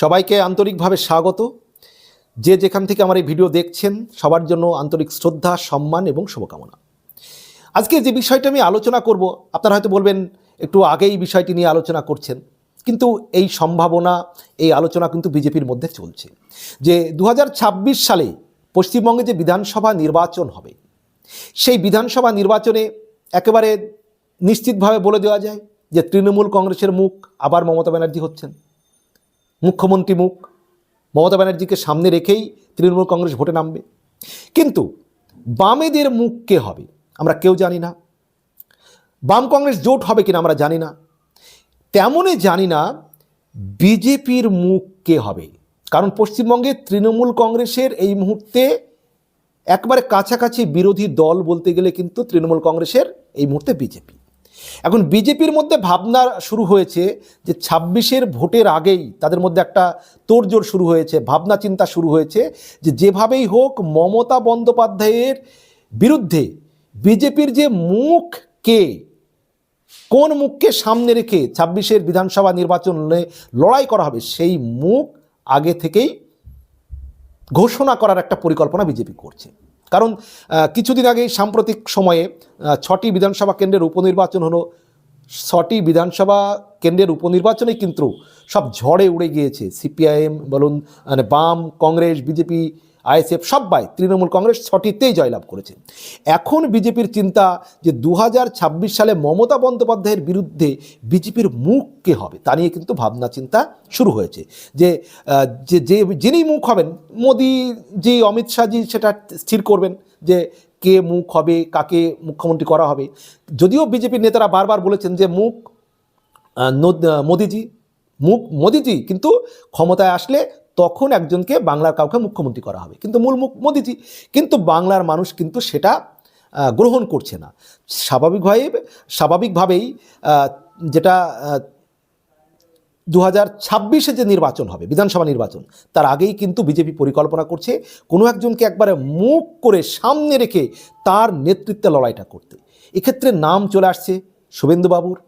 সবাইকে আন্তরিকভাবে স্বাগত। যে যেখান থেকে আমার এই ভিডিও দেখছেন, সবার জন্য আন্তরিক শ্রদ্ধা, সম্মান এবং শুভকামনা। আজকে যে বিষয়টা আমি আলোচনা করব, আপনারা হয়তো বলবেন, একটু আগেই বিষয়টি নিয়ে আলোচনা করছেন। কিন্তু এই সম্ভাবনা, এই আলোচনা কিন্তু বিজেপির মধ্যে চলছে। যে দু হাজার ছাব্বিশ সালে পশ্চিমবঙ্গে যে বিধানসভা নির্বাচন হবে, সেই বিধানসভা নির্বাচনে একেবারে নিশ্চিতভাবে বলে দেওয়া যায় যে তৃণমূল কংগ্রেসের মুখ, আবার মমতা ব্যানার্জি হচ্ছেন। মুখ্যমন্ত্রী মুখ, মমতা ব্যানার্জিকে সামনে রেখেই তৃণমূল কংগ্রেস ভোটে নামবে। কিন্তু বামেদের মুখ কে হবে? আমরা কেউ জানি না। বাম কংগ্রেস জোট হবে কিনা আমরা জানি না। তেমনই জানি না বিজেপির মুখ কে হবে। কারণ পশ্চিমবঙ্গে তৃণমূল কংগ্রেসের এই মুহূর্তে একবারে কাছাকাছি বিরোধী দল বলতে গেলে কিন্তু তৃণমূল কংগ্রেসের এই মুহূর্তে বিজেপি। এখন বিজেপির মধ্যে ভাবনা শুরু হয়েছে যে ছাব্বিশের ভোটের আগেই তাদের মধ্যে একটা তোড়জোড় শুরু হয়েছে, ভাবনা চিন্তা শুরু হয়েছে যে যেভাবেই হোক মমতা বন্দ্যোপাধ্যায়ের বিরুদ্ধে বিজেপির যে মুখ কে, কোন মুখকে সামনে রেখে ছাব্বিশের বিধানসভা নির্বাচনে লড়াই করা হবে, সেই মুখ আগে থেকেই ঘোষণা করার একটা পরিকল্পনা বিজেপি করছে। কারণ কিছুদিন আগেই সাম্প্রতিক সময়ে ছটি বিধানসভা কেন্দ্রের উপনির্বাচন হলো। ছটি বিধানসভা কেন্দ্রের উপনির্বাচনে কিন্তু সব ঝড়ে উড়ে গিয়েছে। সিপিআইএম বলুন মানে বাম, কংগ্রেস, বিজেপি আইএসএফ সবাই তৃণমূল কংগ্রেস ছটিতেই জয়লাভ করেছে। এখন বিজেপির চিন্তা যে দু হাজার ছাব্বিশ সালে মমতা বন্দ্যোপাধ্যায়ের বিরুদ্ধে বিজেপির মুখ কে হবে, তা নিয়ে কিন্তু ভাবনা চিন্তা শুরু হয়েছে। যে যে যে, যিনি মুখ হবেন মোদিজি অমিত শাহজি সেটা স্থির করবেন যে কে মুখ হবে, কাকে মুখ্যমন্ত্রী করা হবে। যদিও বিজেপির নেতারা বারবার বলেছেন যে মুখ মোদিজি মুখ মোদিজি, কিন্তু ক্ষমতায় আসলে তখন একজনকে বাংলার কাউকে মুখ্যমন্ত্রী করা হবে। কিন্তু মূল মুখ মোদিজি, কিন্তু বাংলার মানুষ কিন্তু সেটা গ্রহণ করছে না। স্বাভাবিকভাবে স্বাভাবিকভাবেই যেটা দু হাজার ছাব্বিশে যে নির্বাচন হবে, বিধানসভা নির্বাচন, তার আগেই কিন্তু বিজেপি পরিকল্পনা করছে কোনো একজনকে একবারে মুখ করে সামনে রেখে তার নেতৃত্বে লড়াইটা করতে। এক্ষেত্রে নাম চলে আসছে শুভেন্দুবাবুর,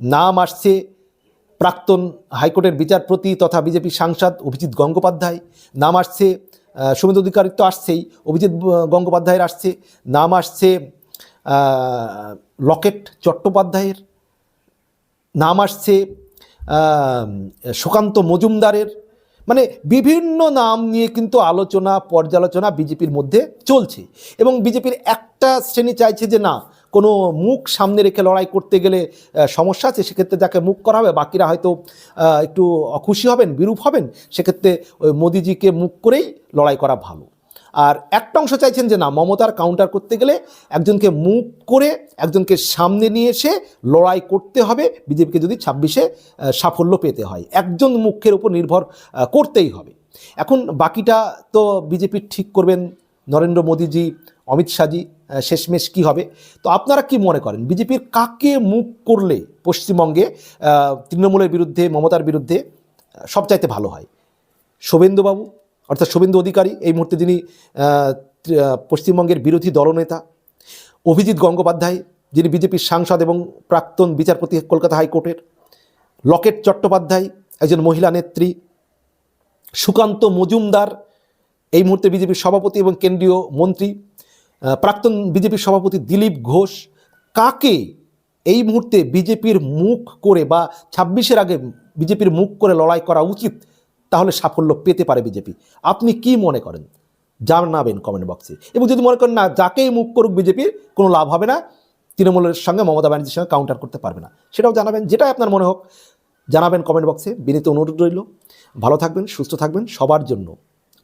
নাম আসছে প্রাক্তন হাইকোর্টের বিচারপতি তথা বিজেপি সাংসদ অভিজিৎ গঙ্গোপাধ্যায়, নাম আসছে শুভেন্দু অধিকারীর তো আসছেই, অভিজিৎ গঙ্গোপাধ্যায়ের আসছে, নাম আসছে লকেট চট্টোপাধ্যায়ের, নাম আসছে সুকান্ত মজুমদারের মানে বিভিন্ন নাম নিয়ে কিন্তু আলোচনা, পর্যালোচনা বিজেপির মধ্যে চলছে এবং বিজেপির একটা শ্রেণি চাইছে যে না কোনো মুখ সামনে রেখে লড়াই করতে গেলে সমস্যা আছে, সেক্ষেত্রে যাকে মুখ করা হবে, বাকিরা হয়তো একটু অখুশি হবেন, বিরূপ হবেন, সেক্ষেত্রে ওই মোদিজিকে মুখ করেই লড়াই করা ভালো। আর একটা অংশ চাইছেন যে না, মমতার কাউন্টার করতে গেলে একজনকে মুখ করে, একজনকে সামনে নিয়ে এসে লড়াই করতে হবে, বিজেপিকে যদি ছাব্বিশে সাফল্য পেতে হয়। একজন মুখের উপর নির্ভর করতেই হবে। এখন বাকিটা তো বিজেপি ঠিক করবেন, নরেন্দ্র মোদীজি, অমিত শাহজি শেষমেশ কী হবে? তো আপনারা কি মনে করেন? বিজেপির কাকে মুখ করলে পশ্চিমবঙ্গে তৃণমূলের বিরুদ্ধে, মমতার বিরুদ্ধে সবচাইতে ভালো হয়? শুভেন্দুবাবু, অর্থাৎ শুভেন্দু অধিকারী, এই মুহূর্তে যিনি পশ্চিমবঙ্গের বিরোধী দলনেতা। অভিজিৎ গঙ্গোপাধ্যায়, যিনি বিজেপির সাংসদ এবং প্রাক্তন বিচারপতি কলকাতা হাইকোর্টের। লকেট চট্টোপাধ্যায়, একজন মহিলা নেত্রী। সুকান্ত মজুমদার, এই মুহূর্তে বিজেপির সভাপতি এবং কেন্দ্রীয় মন্ত্রী। প্রাক্তন বিজেপির সভাপতি দিলীপ ঘোষ, কাকে এই মুহূর্তে বিজেপির মুখ করে বা ছাব্বিশের আগে বিজেপির মুখ করে লড়াই করা উচিত, তাহলে সাফল্য পেতে পারে বিজেপি। আপনি কি মনে করেন? জানাবেন কমেন্ট বক্সে এবং যদি মনে করেন না, যাকেই মুখ করুক বিজেপির কোনো লাভ হবে না। তৃণমূলের সঙ্গে মমতা ব্যানার্জির সঙ্গে কাউন্টার করতে পারবে না। সেটাও জানাবেন, যেটাই আপনার মনে হোক। জানাবেন কমেন্ট বক্সে বিনীত অনুরোধ রইল। ভালো থাকবেন, সুস্থ থাকবেন। সবার জন্য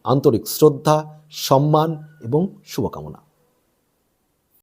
আন্তরিক শ্রদ্ধা, সম্মান এবং শুভকামনা।